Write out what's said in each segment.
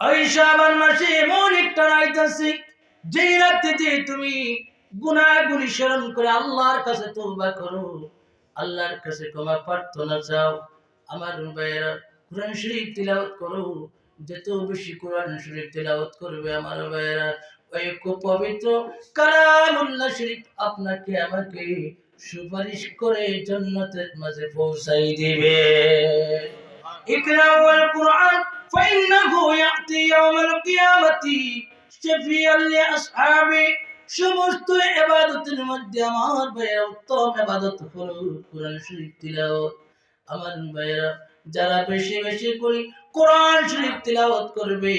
ওই শাবান মাসে এমন একটা রাত আছে যেই রাত্রিতে তুমি গুনাহগুলি স্মরণ করে আল্লাহর কাছে তওবা করো আল্লাহর কাছে ক্ষমা প্রার্থনা চাও আমার ভাইয়েরা কোরআন শরীফ তিলাওয়াত করো যত বেশি কোরআন শরীফ তিলাওয়াত করবে আমার ভাইয়েরা ওই খুব পবিত্র কালামুল্লাহ শরীফ আপনাকে আমাকে সুপারিশ করে জান্নাতের মাঝে পৌঁছাই দিবে ইকরাউল কুরআন فإنه কিয়ামতি সমস্ত মধ্যে আমার উত্তম কোরআন শরীফ আমার যারা বেশি বেশি করে কোরআন শরীফ তিলাওয়াত করবে,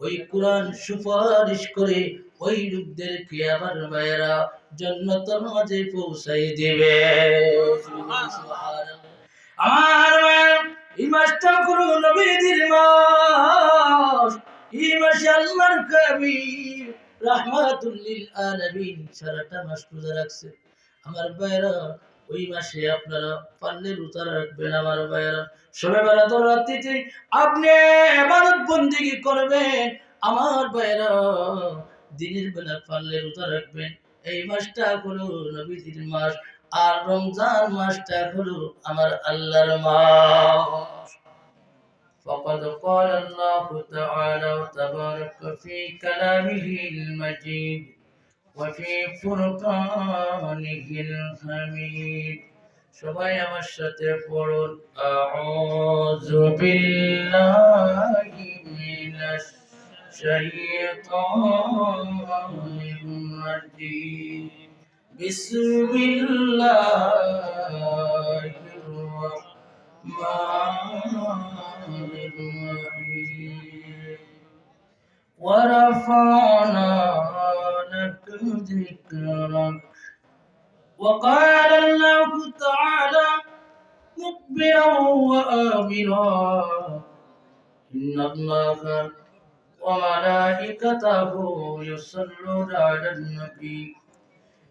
ওই কোরআন সুপারিশ করে ওই লোকদেরকে আমার ভাইয়েরা জন্নতের মাঝে পৌঁছাই দিবে। আমার ভাইয়েরা কোনো আমার ওই মাসে আপনারা পারলে রাখবেন আমার রাত্রিতে আপনি এবাদত বন্দিগি করবেন। আমার ভাইয়েরা, দিনের বেলা পারলে রোজা রাখবেন। এই মাসটা হলো নবীজির মাস। আর রমজান মাসটা হলো আমার আল্লাহর মাস فقد قال الله تعالى وتبارك في كلامه المجيد وفي فرقانه الحميد সবাই আমার সাথে পড়ুন আউযু বিল্লাহি মিনাশ শাইতানির রাজিম بسم الله الرحمن الرحيم ورفعنا لك ذكرك وقال الله تعالى مقبلا وآمنا إن الله وملائكته يصلون على النبي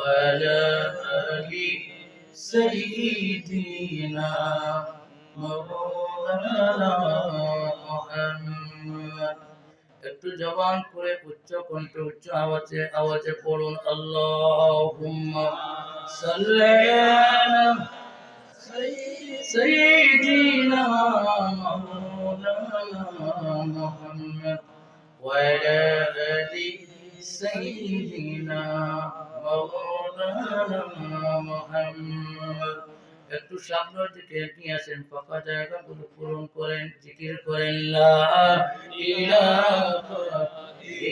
وعلى آل سيدنا مولانا محمد একটু জবান করে উচ্চ কণ্ঠে উচ্চ আওয়াজে আওয়াজে পড়ুন আল্লাহুম্মা সাল্লি আলা সাইয়্যিদিনা মাওলানা মুহাম্মদ ওয়া আলা আলি সাইয়্যিদিনা মাওলানা মুহাম্মদ একটু সামনের দিকে এগিয়ে আসেন ফাঁকা জায়গাগুলো পূরণ করেন জিকির করেন লা ইলাহা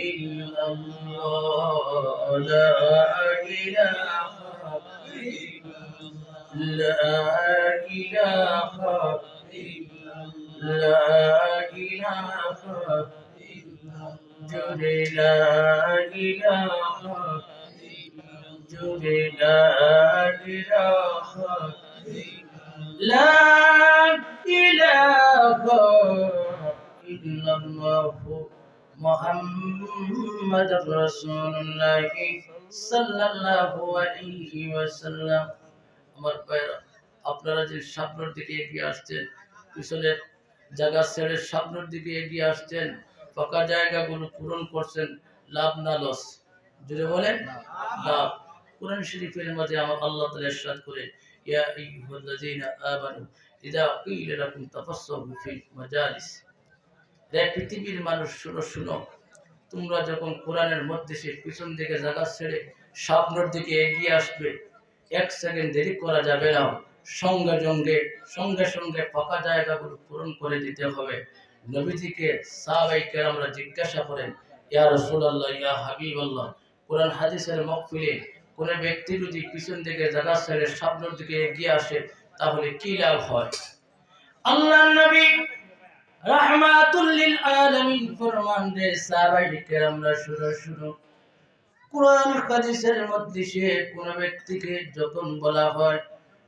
ইল্লাল্লাহ رسول الله صلى الله عليه وسلم আমার ভাইরা আপনারা যে সামনের দিকে এগিয়ে আসছেন পিছনের জায়গা ছেড়ে সামনের দিকে এগিয়ে আসছেন ফাঁকা জায়গাগুলো পূরণ করছেন লাভ না লস জুড়ে বলেন লাভ কোরআন শরীফের মাঝে আমার আল্লাহ তাআলা ইরশাদ করে ইয়া আইয়ুহাল্লাযীনা আমানু ইযা ক্বিলা লাকুম তাফাসসাহু ফিল মাজালিস রে পৃথিবীর মানুষ শুনো শুনো তোমরা যখন কোরআনের মধ্যে সে পিছন দিকে জায়গা ছেড়ে সামনের দিকে এগিয়ে আসবে, এক সেকেন্ড দেরি করা যাবে না। সঙ্গে সঙ্গে সঙ্গে সঙ্গে ফাঁকা জায়গাগুলো পূরণ করে দিতে হবে। নবীজিকে সাহাবাইকে আমরা জিজ্ঞাসা করেন, ইয়া রাসূলুল্লাহ, ইয়া হাবিবাল্লাহ, কোরআন হাদিসের মকফিলে কোনো ব্যক্তি যদি পিছন দিকে জায়গা ছেড়ে সামনের দিকে এগিয়ে আসে, তাহলে কি লাভ হয়? আল্লাহ নবী রাহমাতুল লিল আলামিন ফরমান রে সাহাবায়ে কেরামরা শুনো শুনো। কোরআন হাদিসের মধ্যে সে কোন ব্যক্তিকে যখন বলা হয়,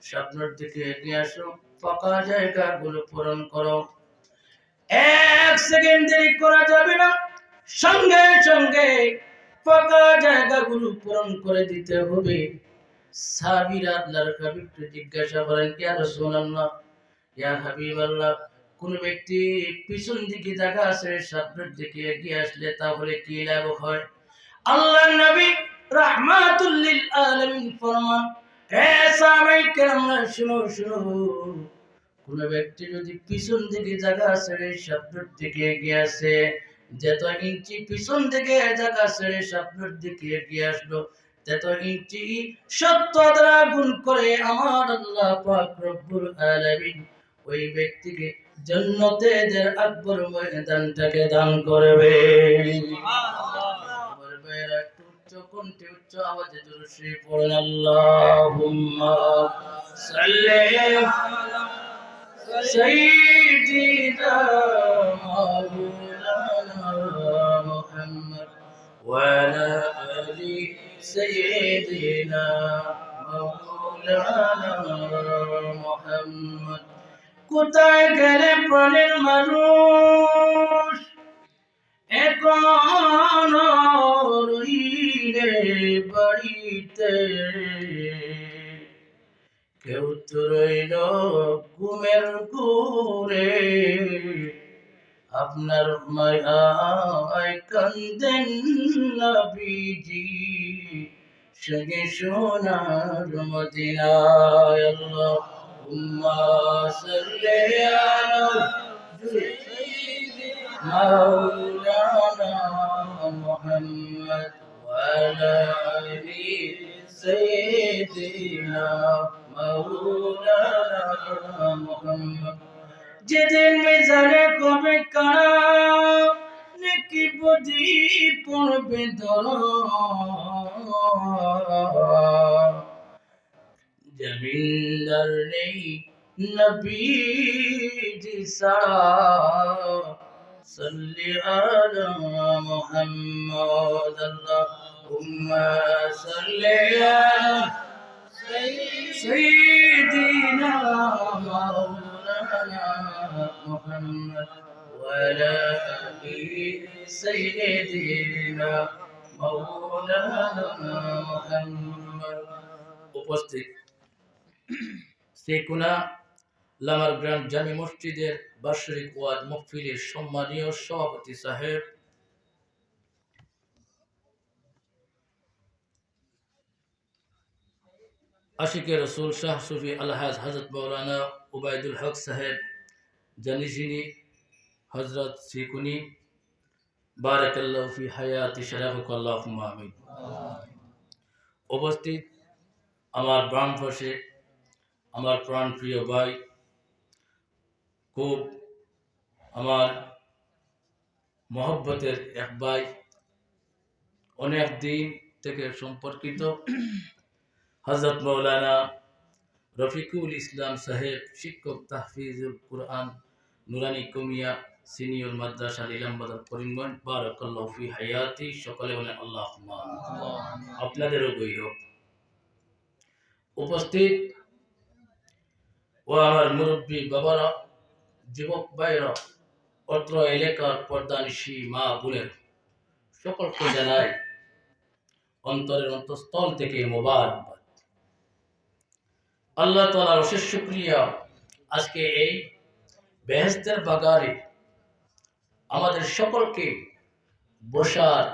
স্বপ্নের দিকে এগিয়ে আসো, ফাঁকা জায়গাগুলো পূরণ করো। এক সেকেন্ড দেরি করা যাবে না, সঙ্গে সঙ্গে ফাঁকা জায়গাগুলো পূরণ করে দিতে হবে। সাবিরা আল্লাহর হাবিবকে জিজ্ঞাসা করেন, ইয়া রাসূলুল্লাহ, ইয়া হাবিবাল্লাহ কোন ব্যক্তি পিছন দিকে জায়গা আছে সামনের দিকে এগিয়ে আসলে তাহলে কি লাভ হয়? আল্লাহ নবী রাহমাতুল লিল আলামিন ফরমান, হে সাহাবায়ে কেরামরা, শুনো শুনো। কোন ব্যক্তি যদি পিছন দিকে জায়গা ছেড়ে সামনের দিকে এগিয়ে আসে, যত ইঞ্চি পিছন দিকে জায়গা ছেড়ে সামনের দিকে এগিয়ে আসলো, তত ইঞ্চি সত্য দ্বারা গুণ করে আমার আল্লাহ পাক রব্বুল আলামিন ওই ব্যক্তিকে জন্নতেদের আকবর ময়দানটাকে দান করবে। কণ্ঠে উচ্চ আওয়াজে দুরুশি পড়ুন আল্লাহুম্মা সাল্লি সাইয়্যিদিনা মাওলানা মুহাম্মদ ওয়ালা আলি সাইয়্যিদিনা কোথায় গেলে প্রাণের মানুষ? এখন রইলে বাড়িতে। কেউ তো রইল ঘুমের ঘুরে। আপনার মায়ায় কান্দেন নবীজি সঙ্গে সোনার মদিনায় আল্লাহ উম্মা সাল্লি আলা مولانا محمد وعلى آل سيدنا مولانا محمد যেদিন মিজানে কবে কারা নাকি বুঝি পড়বে জমিন্দার নেই নবীজি সারা صل على محمد اللهم صل على سيدنا مولانا محمد وعلى آل سيدنا مولانا محمد উপস্থিত সেকুনা লামার গ্রাম জামি মসজিদের বার্ষিক ওয়াজ মহফিলের সম্মানীয় সভাপতি সাহেব। আশিকে রসুল শাহ সুফি আলহাজ হজরত মৌলানা উবায়দুল হক সাহেব জানিসিনী হজরত সিকুনি বারাকাল্লাহ ফি হায়াতি শরাফুকাল্লাহ আমিন। উপস্থিত আমার প্রাণ পাশে আমার প্রাণ প্রিয় ভাই খুব আমার মহব্বতের এক ভাই অনেক দিন থেকে সম্পর্কিত। হজরত মৌলানা রফিকুল ইসলাম সাহেব শিক্ষক তাহফিজুল কুরআন নুরানি কমিয়া সিনিয়র মাদ্রাসা ইলামবাজার করিমগঞ্জ বারাকাল্লাহ ফি হায়াতি সকলে বলেন আল্লাহ আপনাদেরও গৌরব। উপস্থিত ও আমার মুরব্বী বাবারা যুবক ভাইরা অত্র এলাকার পর্দানিশী মা বোনের সকলকে জানাই অন্তরের অন্তঃস্থল থেকে মোবারকবাদ আল্লাহ তালার অশেষ শুক্রিয়া আজকে এই বেহেস্তের বাগানে আমাদের সকলকে বসার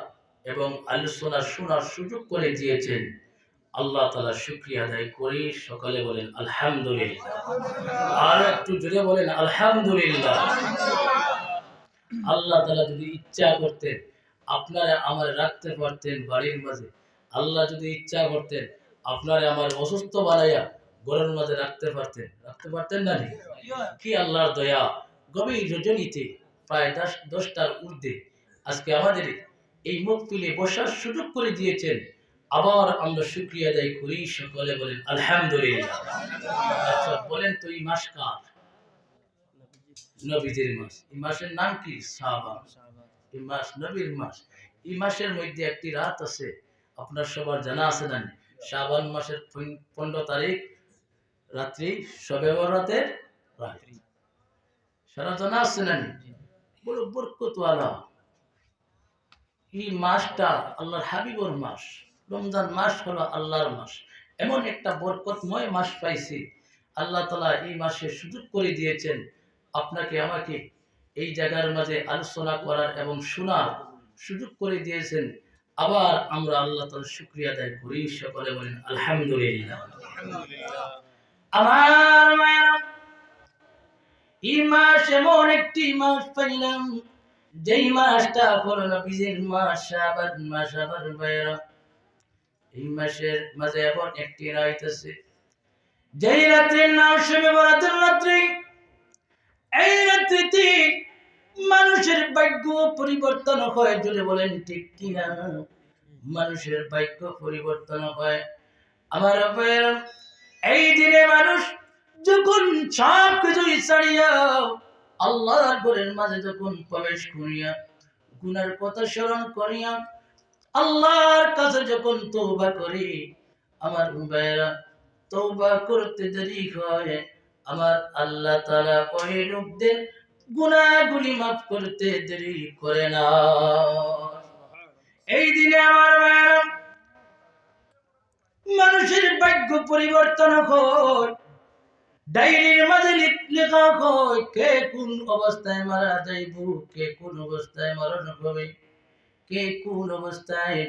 এবং আলোচনা শোনার সুযোগ করে দিয়েছেন আল্লাহ তালা শুক্রিয়া আদায় করি। সকালে বলেন, আলহামদুলিল্লাহ। আর একটু জোরে বলেন, আলহামদুলিল্লাহ। আল্লাহ তালা যদি ইচ্ছা করতেন, আপনারা আমার রাখতে পারতেন বাড়ির মাঝে। আল্লাহ যদি ইচ্ছা করতেন, আপনারা আমার অসুস্থ বানাইয়া ঘরের মাঝে রাখতে পারতেন। রাখতে পারতেন না নি? কি আল্লাহর দয়া। গভীর রজনীতে প্রায় দশ, দশটার ঊর্ধ্বে আজকে আমাদের এই মুখ তুলে বসার সুযোগ করে দিয়েছেন আবার আমরা শুক্রিয়া আদায় করি সকলে বলেন, আলহামদুলিল্লাহ। আচ্ছা বলেন তো, এই মাস কার? নবীদের মাস। এই মাসের নাম কি? শাবান। এই মাস নবীর মাস। এই মাসের মধ্যে একটি রাত আছে। আপনার সবার জানা আছে না শাবান মাসের পনেরো তারিখ, রাত্রি সবে বরাতের রাত। সারা জানা আছে না বড় বরকতওয়ালা। এই মাসটা আল্লাহর হাবিবর মাস। রমজান মাস হলো আল্লাহর মাস। এমন একটা বরকতময় মাস পাইছি। আল্লাহ তালা এই মাসে সুযোগ করে দিয়েছেন আপনাকে আমাকে এই জায়গার মাঝে আলোচনা করার এবং শোনার সুযোগ করে দিয়েছেন। আবার আমরা আল্লাহ তালা শুক্রিয়া আদায় করি সকলে বলেন, আলহামদুলিল্লাহ। আমার মায়েরা, এই মাস এমন একটি মাস পাইলাম, যেই মাসটা হলো নবীজির মাস, আবার মাস আবার বাইরা এই মাসের মাঝে এমন একটি যেই রাত্রির নাম বরাতের রাত্রি, এই রাত্রিতে মানুষের ভাগ্য পরিবর্তন হয় জুড়ে বলেন ঠিক কিনা? মানুষের ভাগ্য পরিবর্তন হয়। আমার এই দিনে মানুষ যখন সব কিছুই ছাড়িয়া আল্লাহর ঘরের মাঝে যখন প্রবেশ করিয়া, গুনার কথা স্মরণ করিয়া আল্লাহর কাছে যখন তৌবা করি, আমার ভাইয়েরা তৌবা করতে দেরি হয়। আমার আল্লাহ তাআলা ওই লোকদের মাফ করতে দেরি করে না। এই দিনে আমার মানুষের ভাগ্য পরিবর্তন হয় ডায়েরির মাঝে লেখা হয় কে কোন অবস্থায় মারা যাইব, কে কোন অবস্থায় মরণ হবে, কে কোন অবস্থায়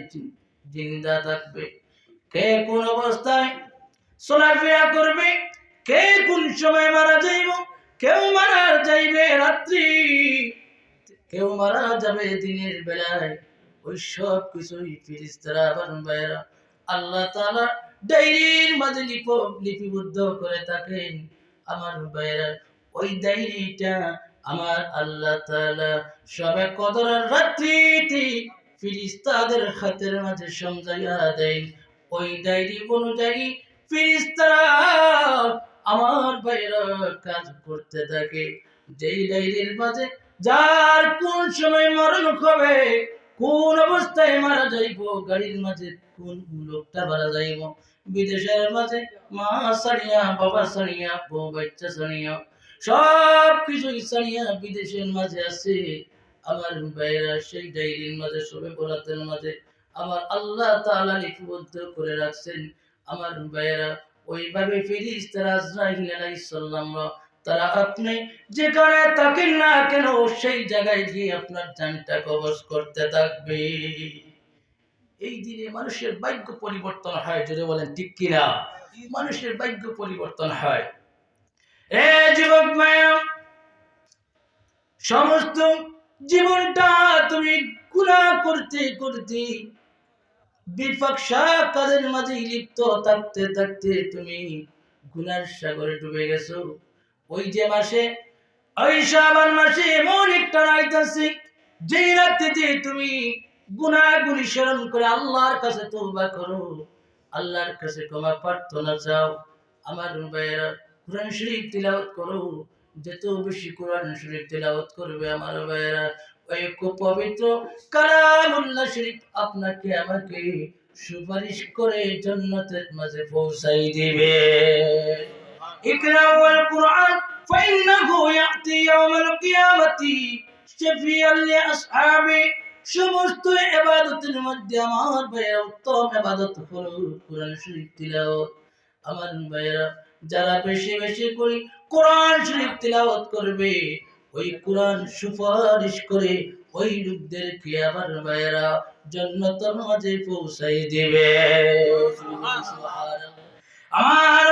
জিন্দা থাকবে। কে কোন অবস্থায় চলাফেরা করবে? কে কোন সময় মারা যাইব? কেউ মারা যাইবে রাত্রি। কেউ মারা যাবে দিনের বেলায়। ওই সব কিছুই ফিরিস্তারা বানবায়রা আল্লাহ তাআলা ডায়েরির মাঝে লিপ লিপিবদ্ধ করে থাকেন। আমার ভাইয়েরা, ওই ডায়েরিটা আমার আল্লাহ তাআলা সবে কদরের রাত্রিতে ফিরিস্তাদের হাতের মাঝে সমঝাইয়া দেন ওই ডায়েরি অনুযায়ী ফিরিস্তারা আমার ভাইয়েরা কাজ করতে থাকে। যেই ডায়েরির মাঝে যার কোন সময় মরণ হবে, কোন অবস্থায় মারা যাইব, গাড়ির মাঝে কোন লোকটা মারা যাইব? বিদেশের মাঝে মা সারিয়া বাবা সারিয়া বউ বাচ্চা সারিয়া সব কিছুই বিদেশের মাঝে আছে। আমার ভাইয়েরা সেই ডায়েরির মাঝে সবে বরাতের মাঝে আমার আল্লাহ তাআলা লিপিবদ্ধ করে রাখছেন। আমার ভাইয়েরা, ওইভাবে ফিরিস তারা তারা আপনি যেখানে থাকেন না কেন, সেই জায়গায় গিয়ে আপনার জানটা কবজ করতে থাকবে। এই দিনে মানুষের ভাগ্য পরিবর্তন হয় যদি বলেন ঠিক কিনা? মানুষের ভাগ্য পরিবর্তন হয়। এ যুবক মায়া সমস্ত জীবনটা তুমি গুণা করতে করতে বিপক্ষা কাজের মাঝে লিপ্ত থাকতে থাকতে তুমি গুনার সাগরে ডুবে গেছো। ওই যে মাসে, ওই মাসে এমন একটা রাত আছে যে রাত্রিতে তুমি গুনাহগুলি স্মরণ করে আল্লাহর কাছে তওবা করো। আল্লাহর কাছে ক্ষমা প্রার্থনা চাও। আমার ভাইয়েরা, কোরআন শরীফ তিলাওয়াত করো। যত বেশি কোরআন শরীফ তিলাওয়াত করবে আমার ভাইয়েরা ওই খুব পবিত্র কালামুল্লাহ শরীফ আপনাকে আমাকে সুপারিশ করে জান্নাতের মাঝে পৌঁছাই দিবে اقرأوا القرآن فإنه يأتي يوم القيامة شفيعا لأصحابه সমস্ত এবাদতের মধ্যে আমার ভাইয়েরা উত্তম এবাদত হলো কোরআন শরীফ তিলাওয়াত আমার ভাইয়েরা যারা বেশি বেশি করে কোরআন শরীফ তিলাওয়াত করবে ওই কোরআন সুপারিশ করে ওই লোকদেরকে আবার ভাইয়েরা জান্নাতের মাঝে পৌঁছাই দিবে? আমার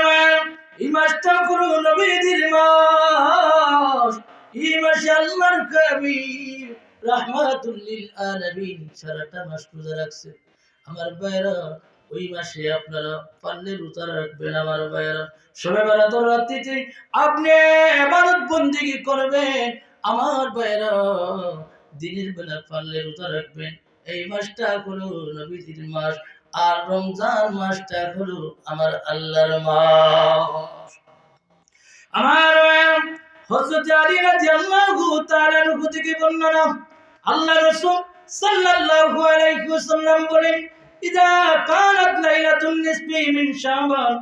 এই মাসটা কোনো নবীদের মাস। এই মাসে আল্লাহর কবি রাহমাতুল্লিল আলামিন সারাটা মাস রোজা রাখছে। আমার ভাইরা ওই মাসে আপনারা পারলে রোজা রাখবেন আমার ভাইরা সবে বেলা তো রাত্রিতে আপনি ইবাদত বন্দিগি করবেন? আমার ভাইরা দিনের বেলা পারলে রোজা রাখবেন। এই মাসটা হলো নবীজির মাস আর রমজান মাসটা হলো আমার আল্লাহর মাস। আমার হযরত আলী রাদিয়াল্লাহু তাআলা থেকে বর্ণনা আল্লাহ রাসূল সাল্লাল্লাহু আলাইহি ওয়াসাল্লাম বলেন ইদা কানাত লাইলাতুন নিসফি মিন শাবান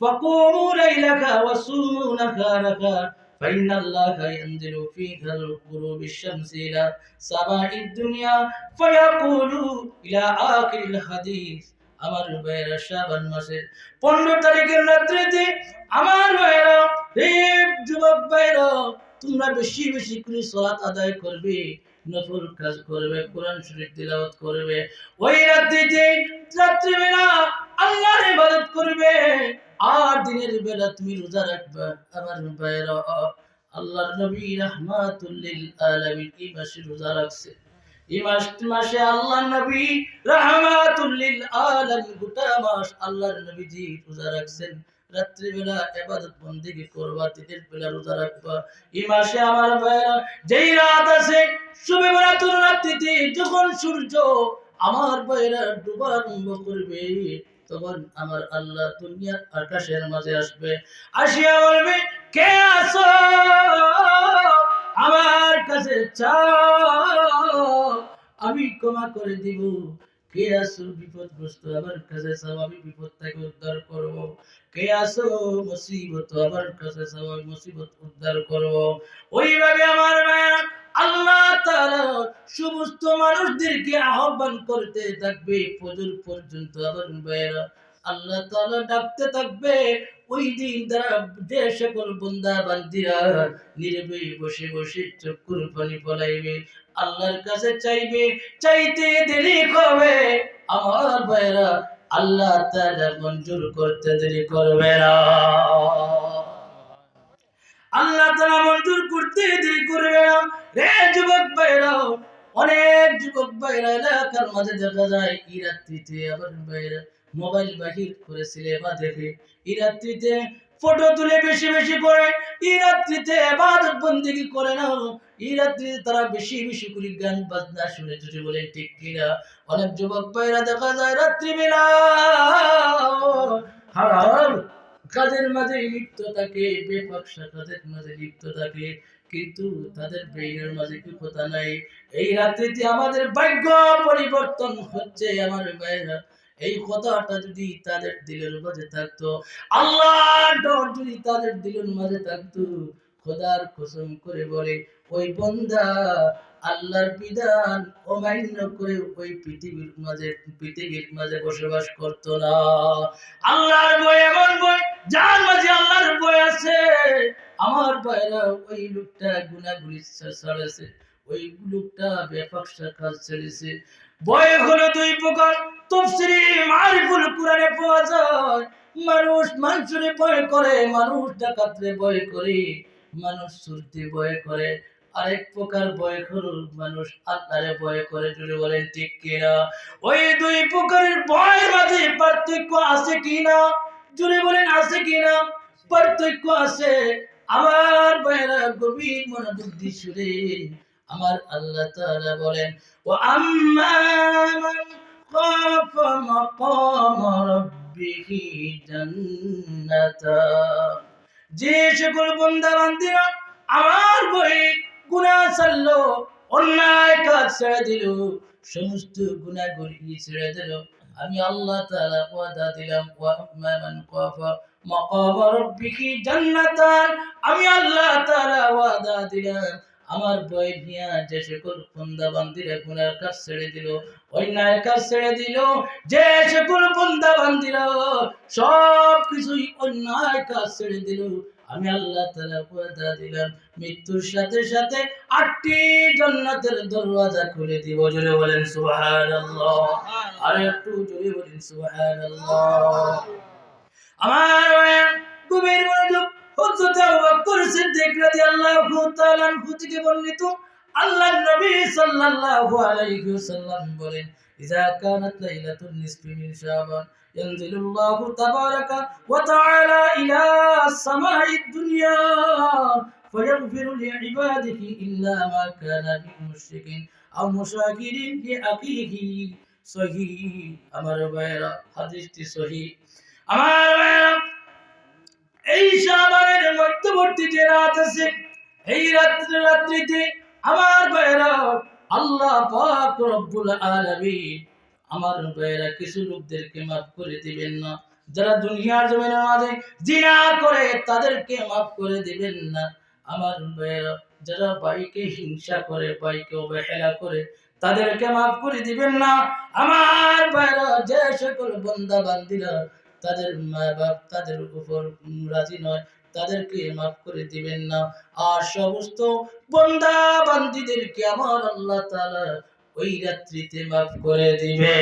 فقوموا ليلك وصوموا نهارك فإن الله ينزل فيها الغروب الشمس إلى سماء الدنيا فيقول إلى آخر الحديث আমার ভাইয়েরা শাবান মাসের পনেরো তারিখের রাত্রিতে আমার ভাইয়েরা রে যুবক ভাইয়েরা তোমরা বেশি বেশি করে সালাত আদায় করবে নফল কাজ করবে, কোরআন শরীফ তিলাওয়াত করবে, ওই রাত্রিতে রাত্রিবেলা আল্লাহর ইবাদত করবে। আর দিনের বেলা তুমি রোজা রাখবা, আমার ভাইয়েরা, আল্লাহর নবী রাহমাতুল্লিল আলামিন এই মাসে রোজা রাখছে। এই মাস, মাসে আল্লাহর নবী রাহমাতুল্লিল আলামিন গোটা মাস আল্লাহর নবীজি রোজা রাখছেন। রাত্রিবেলা বন্দেগী করবা? বেলা রোজা রাখবা? এই মাসে আমার যেই রাত আছে শুভে রাত্রিতে যখন সূর্য আমার ডুবা আরম্ভ করবে, তখন আমার আল্লাহ দুনিয়ার আকাশের মাঝে আসবে। আসিয়া বলবে, কে আসো আমার কাছে চাও। আমি ক্ষমা করে দিব। কে আসো বিপদগ্রস্ত? আমার কাছে চাও, আমি বিপদ থেকে উদ্ধার করব। কে আসো মুসিবত? আমার কাছে চাও, আমি মুসিবত উদ্ধার করব। ওইভাবে আমার মায়েরা আল্লাহ তাআলা সমস্ত মানুষদেরকে আহ্বান করতে থাকবে, ফজর পর্যন্ত। আমার ভাইয়েরা আল্লাহ তাআলা ডাকতে থাকবে ওই দিন তারা সকল বন্দা বান্দিরা নীরবে বসে বসে চক্ষুর পানি ফলাইবে আল্লাহর কাছে চাইবে, চাইতে দেরি হবে। আমার ভাইয়েরা, আল্লাহ তাআলা মঞ্জুর করতে দেরি করবে না। আল্লাহ তাআলা মঞ্জুর করতে দেরি করবে না। রে যুবক ভাইরা অনেক যুবক ভাইরা এলাকার মাঝে দেখা যায়, এই রাত্রিতে আবার ভাইরা মোবাইল বাহির করে সিনেমা দেখে এই রাত্রিতে ফটো তুলে বেশি বেশি করে, এই রাত্রিতে ইবাদত বন্দেগী করে না এই রাত্রিতে তারা বেশি বেশি করে গান বাজনা শুনে যদি বলে ঠিক কিনা? অনেক যুবক ভাইরা দেখা যায় রাত্রিবেলা। হারাম কাজের মাঝে লিপ্ত থাকে বেপক্সা কাজের মাঝে লিপ্ত থাকে, কিন্তু তাদের ব্রেইনের মাঝে কি কথা নাই? এই রাত্রিতে আমাদের ভাগ্য পরিবর্তন হচ্ছে, আমার ভাইরা এই কথাটা যদি তাদের দিলের মাঝে থাকতো, আল্লাহর ডর যদি তাদের দিলের মাঝে থাকতো, খোদার কসম করে বলে, ওই বন্দা আল্লাহর বিধান অমান্য করে ওই পৃথিবীর মাঝে পৃথিবীর মাঝে বসবাস করতো না। আল্লাহর বই এমন বই যার মাঝে আল্লাহর বই আছে, আমার ভাইরা ওই লোকটা গুনাগুলি ছাড়েছে ওই লোকটা ব্যাপক কাজ ছেড়েছে বই হলো দুই প্রকার। তফসিরি মারিফুল কোরআনে পাওয়া যায়, মানুষ মানুষরে ভয় করে, মানুষ ডাকাতরে ভয় করে, মানুষ সুরতে ভয় করে। আরেক প্রকার ভয় হলো মানুষ আল্লাহরে ভয় করে জুড়ে বলেন ঠিক কিনা? ওই দুই প্রকারের ভয়ের মাঝে পার্থক্য আছে কিনা? জুড়ে বলেন আছে কিনা? পার্থক্য আছে। আমার ভাইরা গভীর মনোবুদ্ধি সুরে আমার আল্লাহ তাআলা বলেন ও আম্মা যে সকল বান্দা বান্দিরা আমার বই গুনাহ ছাড়লো, অন্যায় কাজ ছেড়ে দিল, সমস্ত গুনাহগুলি ছেড়ে দিল। আমি আল্লাহ তাআলা ওয়াদা দিলাম, ওয়া আম্মা মান আমি আল্লাহ তাআলা ওয়াদা দিলাম আমার বই নিয়া যে সকল বন্দা বান্দিরা গুনার কাজ ছেড়ে দিল অন্যায় কাজ ছেড়ে দিল যে সকল বন্দা বান্দিরা সব কিছুই অন্যায় কাজ ছেড়ে দিল। আমি আল্লাহ তাআলা ওয়াদা দিলাম মৃত্যুর সাথে সাথে আটটি জান্নাতের দরওয়াজা খুলে দিব। জোরে বলেন সুবহানাল্লাহ। আর একটু জোরে বলেন সুবহানাল্লাহ। আমার গভীর মনোযোগ হযরত আবু বকর সিদ্দিক রাদিয়াল্লাহু তাআলা আনহু থেকে বর্ণিত আল্লাহর নবী সাল্লাল্লাহু আলাইহি ওয়াসাল্লাম বলেন ইযা কানাত লাইলাতুন নিসফি মিন শাবান ينزل الله تبارك وتعالى إلى السماء الدنيا فيغفر لعباده إلا ما كان من مشرك أو مشاكر لأخيه صحيح أمر بيرا حديث صحيح আমার ভাইয়েরা, এই মধ্যবর্তী যে রাত আছে, এই রাত্রে রাত্রিতে আমার আল্লাহ আমার কিছু লোকদেরকে মাফ করে দিবেন না। যারা দুনিয়ার জমিনের মাঝে জিনা করে, তাদেরকে মাফ করে দিবেন না। আমার ভাইরা যারা বাইকে হিংসা করে বাইকে অবহেলা করে, তাদেরকে মাফ করে দিবেন না। আমার ভাইরা যে সকল বন্দা বান্দিরা তাদের মা বাপ তাদের উপর রাজি নয়, তাদেরকে মাফ করে দিবেন না। আর সমস্ত বন্দা বান্দিদেরকে আমার আল্লাহ তাআলা ওই রাত্রিতে মাফ করে দিবে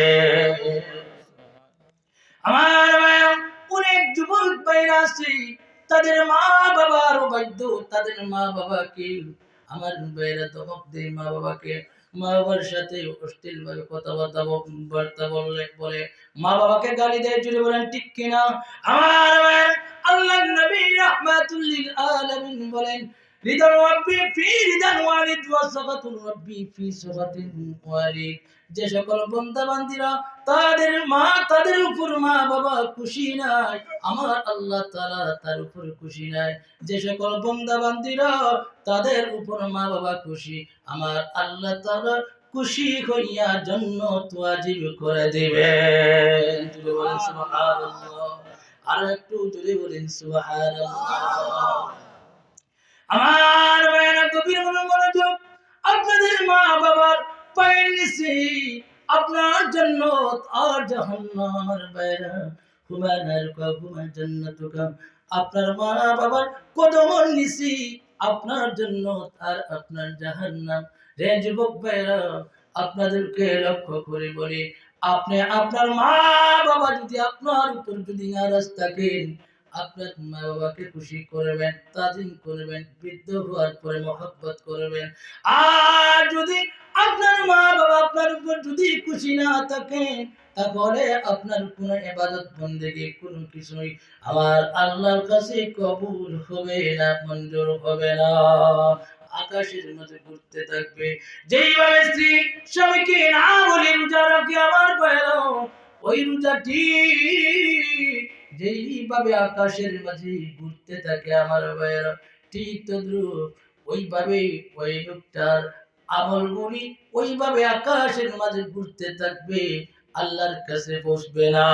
আমার মায়া অনেক যুবক ভাইরা আছে, তাদের মা বাবার অবাধ্য, তাদের মা বাবাকে, আমার ভাইরা ধমক দেয় মা বাবাকে। মা বাবার সাথে অশ্লীল ভাবে কথাবার্তা বার্তা বললে বলে। মা বাবাকে গালি দেয়, জুড়ে বলেন, ঠিক কিনা? আমার আল্লাহ নবী রাহমাতুল্লিল আলামিন বলেন, রিদান রাব্বি ফি, রিদান ওয়ালিদ ওয়া সাগাতুর রব্বি ফি সাগাতিন ওয়ালিদ। যে সকল বন্দা বান্দিরা তাদের মা, তাদের উপর মা বাবা খুশি নাই, আমার আল্লাহ তাআলা তার উপর খুশি নাই। যে সকল বন্দা বান্দিরা তাদের উপর মা বাবা খুশি, আমার আল্লাহ তাআলা খুশি হইয়া জন্নত ওয়াজিব করে সুবহানাল্লাহ। আর একটু জুড়ে বলেন আমার আপনাদের মা বাবার আপনার জন্য আর জাহান্নামের জান্নাতুকা আপনার মা বাবার কদমের নিচে আপনার জন্য আর আপনার জাহান্নাম। রে যুবক ভাইরা আপনাদেরকে লক্ষ্য করে বলি, আপনি আপনার মা বাবা যদি আপনার উপর যদি নারাজ থাকেন আপনার মা বাবাকে খুশি করবেন, তাজিম করবেন, বৃদ্ধ হওয়ার পরে মহব্বত করবেন। আর যদি আপনার মা বাবা আপনার উপর যদি খুশি না থাকেন তাহলে আপনার কোনো এবাদত বন্দেগে কোনো কিছুই আমার আল্লাহর কাছে কবুল হবে না, মঞ্জুর হবে না। আকাশের মধ্যে ঘুরতে থাকবে। যেইভাবে স্ত্রী স্বামীকে না বলে রোজা রাখে, আমার পায়রা ওই রোজাটি যেইভাবে আকাশের মাঝে ঘুরতে থাকে আমার ভাইয়েরা, ঠিক তদ্রুপ ওইভাবে ওই লোকটার আমলগুলি ওইভাবে আকাশের মাঝে ঘুরতে থাকবে, আল্লাহর কাছে বসবে না।